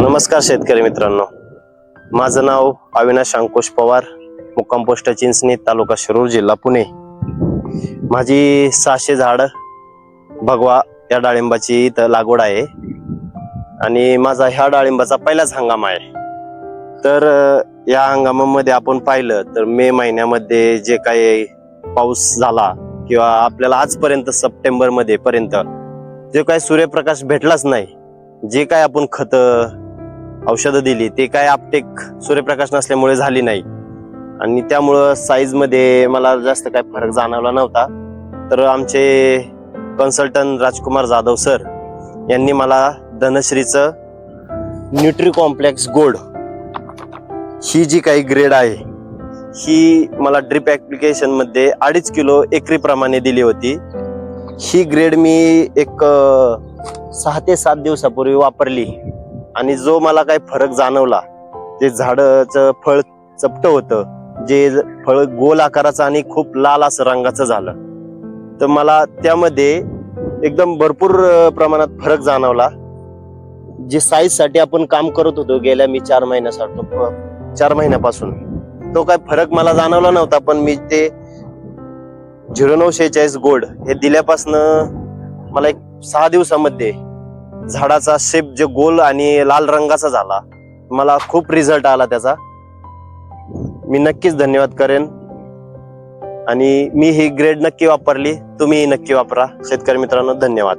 नमस्कार शेतकरी मित्रांनो. माझं नाव अविनाश अंकुश पवार मुक्काम पोस्ट चिंचणी तालुका शिरूर जिल्हा पुणे. माझी सहाशे झाड भगवा या डाळिंबाची इथं लागवड आहे. आणि माझा ह्या डाळिंबाचा पहिलाच हंगाम आहे. तर या हंगामामध्ये आपण पाहिलं तर मे महिन्यामध्ये जे काही पाऊस झाला किंवा आपल्याला आजपर्यंत सप्टेंबरमध्ये पर्यंत जे काही सूर्यप्रकाश भेटलाच नाही जे काय आपण खतं औषधं दिली ते काय आपटेक सूर्यप्रकाश नसल्यामुळे झाली नाही. आणि त्यामुळं साईजमध्ये मला जास्त काय फरक जाणवला नव्हता. तर आमचे कन्सल्टंट राजकुमार जाधव सर यांनी मला धनश्रीचं न्यूट्री कॉम्प्लेक्स गोल्ड ही जी काही ग्रेड आहे ही मला ड्रिप ॲप्लिकेशनमध्ये अडीच किलो एकरीप्रमाणे दिली होती. ही ग्रेड मी एक सहा ते सात दिवसापूर्वी वापरली. आणि जो मला काही फरक जाणवला ते झाडाचं फळ चपट होतं जे फळ गोल आकाराचं आणि खूप लाल असं रंगाचं झालं तर मला त्यामध्ये एकदम भरपूर प्रमाणात फरक जाणवला. जे साईजसाठी आपण काम करत होतो गेल्या मी चार महिन्यासाठी चार महिन्यापासून तो काय फरक मला जाणवला नव्हता पण मी ते झिरो नऊ शेहेचाळीस गोल्ड हे दिल्यापासनं मला एक सहा दिवसामध्ये झाडाचा शेप जे गोल आणि लाल रंगाचा झाला. मला खूप रिझल्ट आला त्याचा. मी नक्कीच धन्यवाद करेन. आणि मी ही ग्रेड नक्की वापरली. तुम्ही नक्की वापरा. शेतकरी मित्रांनो धन्यवाद.